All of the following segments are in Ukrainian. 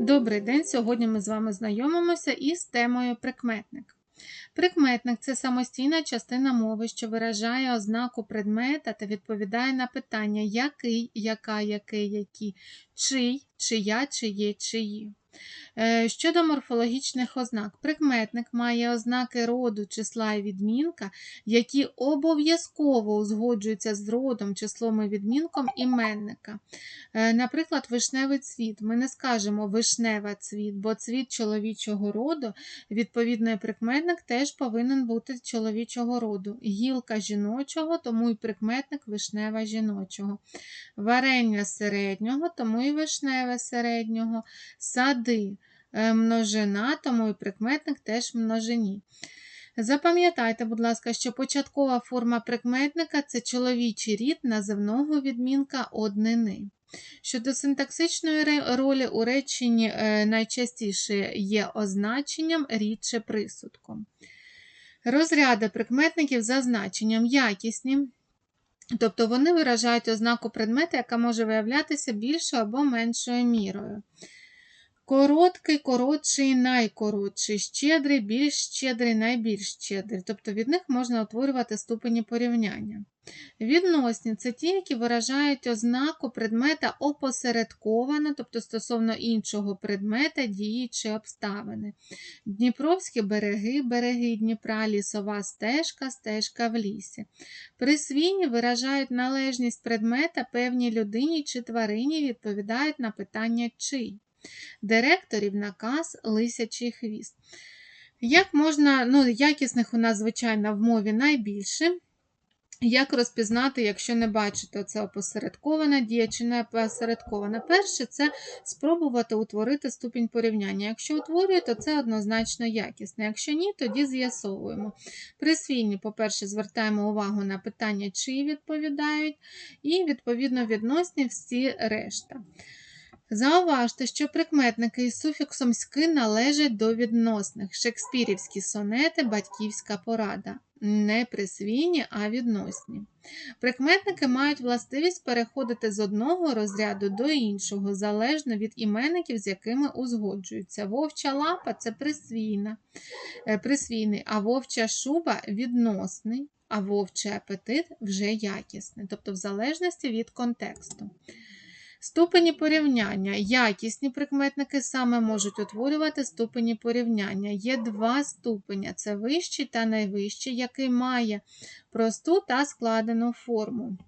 Добрий день! Сьогодні ми з вами знайомимося із темою прикметник. Прикметник це самостійна частина мови, що виражає ознаку предмета та відповідає на питання який, яка, який, які, чий, чия, чиє, чиї. Е, Щодо морфологічних ознак, прикметник має ознаки роду, числа і відмінка, які обов'язково узгоджуються з родом, числом і відмінком іменника. Е, Наприклад, вишневий цвіт. Ми не скажемо вишнева цвіт, бо цвіт чоловічого роду, відповідний прикметник теж повинен бути чоловічого роду. Гілка жіночого, тому і прикметник вишнева жіночого. Варення середнього, тому і вишневе середнього. Сади е, множина, тому і прикметник теж в множині. Запам'ятайте, будь ласка, що початкова форма прикметника це чоловічий рід називного відмінка однини. Щодо синтаксичної ролі у реченні е, найчастіше є означенням, рідше присудком. Розряди прикметників за значенням якісні, тобто вони виражають ознаку предмета, яка може виявлятися більшою або меншою мірою. Короткий, коротший, найкоротший, щедрий, більш щедрий, найбільш щедрий. Тобто від них можна утворювати ступені порівняння. Відносні це ті, які виражають ознаку предмета опосередковано, тобто стосовно іншого предмета, дії чи обставини. Дніпровські береги, береги Дніпра, лісова стежка, стежка в лісі. Присвійні виражають належність предмета певній людині чи тварині, відповідають на питання чий. Директорів наказ лисячий хвіст. Як можна, ну, якісних у нас, звичайно, в мові найбільше. Як розпізнати, якщо не бачите, це опосередкована дія чи не опосередкована? Перше, це спробувати утворити ступінь порівняння. Якщо утворює, то це однозначно якісне. Якщо ні, тоді з'ясовуємо. Присвійні, по-перше, звертаємо увагу на питання, чи відповідають, і, відповідно, відносні всі решта. Зауважте, що прикметники із суфіксом «ськи» належать до відносних. Шекспірівські сонети, батьківська порада. Не присвійні, а відносні. Прикметники мають властивість переходити з одного розряду до іншого, залежно від іменників, з якими узгоджуються. Вовча лапа це присвійна, е, присвійний, а вовча шуба відносний, а вовчий апетит вже якісний, тобто в залежності від контексту. Ступені порівняння. Якісні прикметники саме можуть утворювати ступені порівняння. Є два ступеня: це вищий та найвищий, який має просту та складену форму.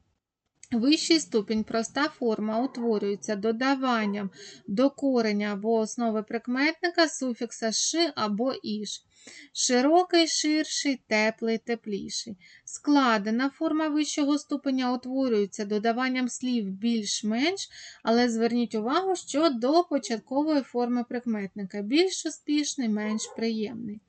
Вищий ступінь, проста форма утворюється додаванням до кореня або основи прикметника суфікса ши або іш. Широкий, ширший, теплий, тепліший. Складена форма вищого ступеня утворюється додаванням слів більш-менш, але зверніть увагу, що до початкової форми прикметника більш успішний, менш приємний.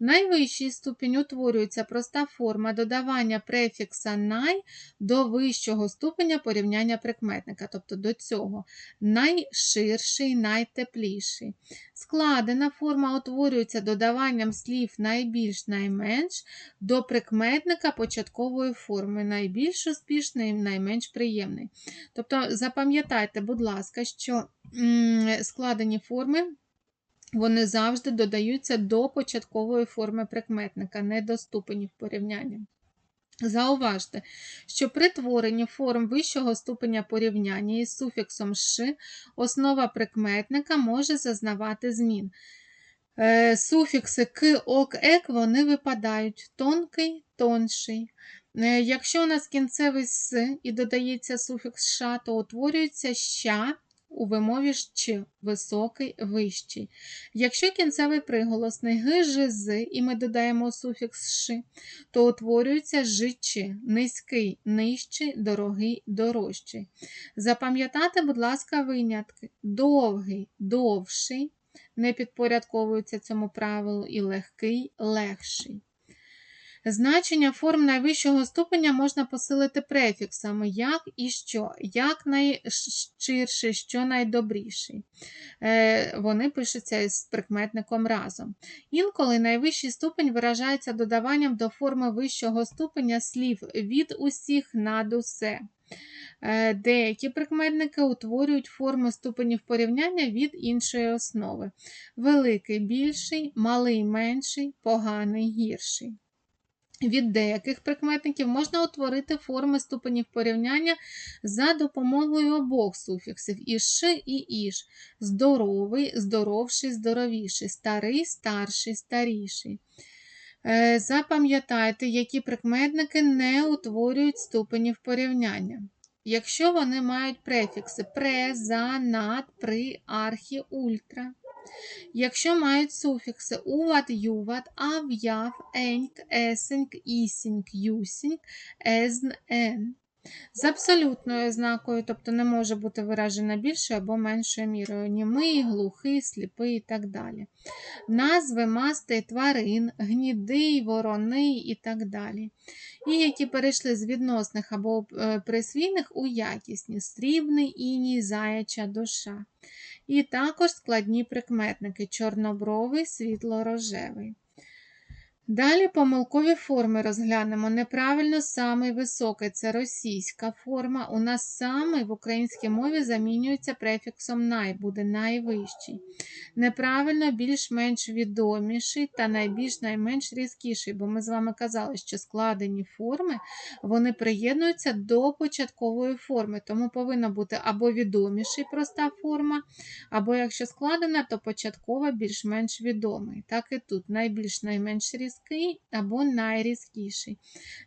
Найвищий ступінь утворюється проста форма додавання префікса най до вищого ступеня порівняння прикметника, тобто до цього найширший, найтепліший. Складена форма утворюється додаванням слів найбільш найменш до прикметника початкової форми найбільш успішний, найменш приємний. Тобто запам'ятайте, будь ласка, що складені форми. Вони завжди додаються до початкової форми прикметника, не до ступенів порівняння. Зауважте, що при творенні форм вищого ступеня порівняння із суфіксом «ш» основа прикметника може зазнавати змін. Е, Суфікси к, ок, ек вони випадають тонкий, тонший. Е, Якщо у нас кінцевий с і додається суфікс ша, то утворюється ща у вимові ч, високий, вищий. Якщо кінцевий приголосний г, ж, з, і ми додаємо суфікс ш, то утворюється жичи, низький, нижчий, дорогий, дорожчий. Запам'ятати, будь ласка, винятки. Довгий, довший, не підпорядковується цьому правилу, і легкий, легший. Значення форм найвищого ступеня можна посилити префіксами як і що, як найширший, що найдобріший. Е, Вони пишуться із прикметником разом. Інколи найвищий ступень виражається додаванням до форми вищого ступеня слів від усіх над усе. Е, Деякі прикметники утворюють форми ступенів порівняння від іншої основи: великий більший, малий менший, поганий гірший. Від деяких прикметників можна утворити форми ступенів порівняння за допомогою обох суфіксів іш і іш. Здоровий, здоровший, здоровіший, старий, старший, старіший. Е, Запам'ятайте, які прикметники не утворюють ступенів порівняння. Якщо вони мають префікси пре, за, над, при, архі, ультра. Якщо мають суфікси уват, юват, ав, яв, еньк, есеньк, ісіньк, юсіньк, езн, ен. З абсолютною ознакою, тобто не може бути виражена більшою або меншою мірою, німий, глухий, сліпий і так далі. Назви мастей тварин, гнідий, вороний і так далі. І які перейшли з відносних або е, присвійних у якісні срібний, іній, заяча душа. І також складні прикметники чорнобровий, світло-рожевий. Далі помилкові форми розглянемо. Неправильно самий високий це російська форма. У нас самий в українській мові замінюється префіксом най, буде найвищий. Неправильно більш-менш відоміший та найбільш найменш різкіший, бо ми з вами казали, що складені форми вони приєднуються до початкової форми, тому повинна бути або відоміший проста форма, або якщо складена, то початкова більш-менш відомий. Так і тут найбільш найменш різкий або найрізкіший.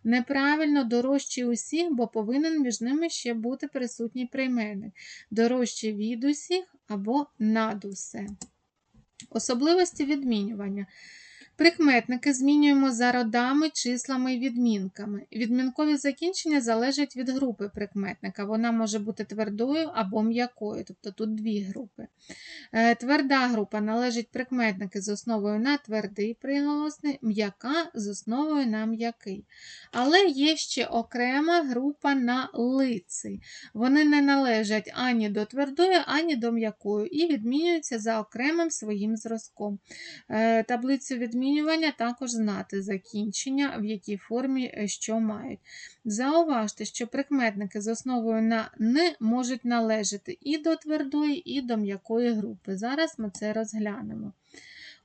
Неправильно дорожчий усіх, бо повинен між ними ще бути присутній прийменник. Дорожчий від усіх або над усе. Особливості відмінювання. Прикметники змінюємо за родами, числами і відмінками. Відмінкові закінчення залежать від групи прикметника. Вона може бути твердою або м'якою, тобто тут дві групи. Е, Тверда група належить прикметники з основою на твердий приголосний, м'яка з основою на м'який. Але є ще окрема група на лиций. Вони не належать ані до твердої, ані до м'якої і відмінюються за окремим своїм зразком. Е, Таблицю відмінювання також знати закінчення, в якій формі е, що мають. Зауважте, що прикметники з основою на не можуть належати і до твердої, і до м'якої групи. Зараз ми це розглянемо.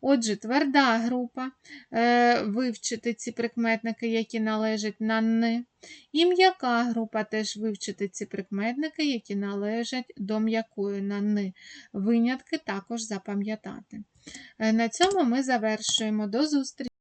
Отже, тверда група, е, вивчити ці прикметники, які належать на «ни». І м'яка група теж вивчити ці прикметники, які належать до м'якої на «ни». Винятки також запам'ятати. Е, На цьому ми завершуємо. До зустрічі!